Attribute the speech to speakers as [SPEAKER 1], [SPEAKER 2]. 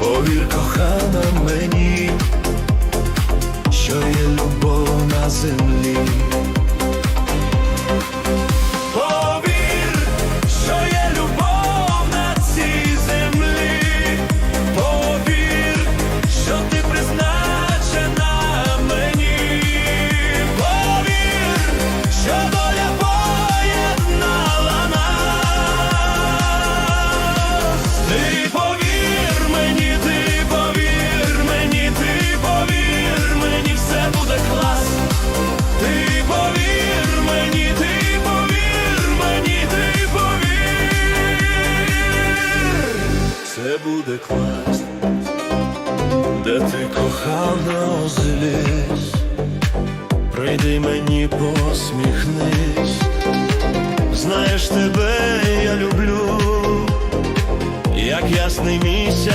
[SPEAKER 1] Повір, кохана мені, що є любов на землі. Це буде клас, де ти кохана озлись, прийди мені посміхнись, знаєш тебе я люблю, як ясний місяць.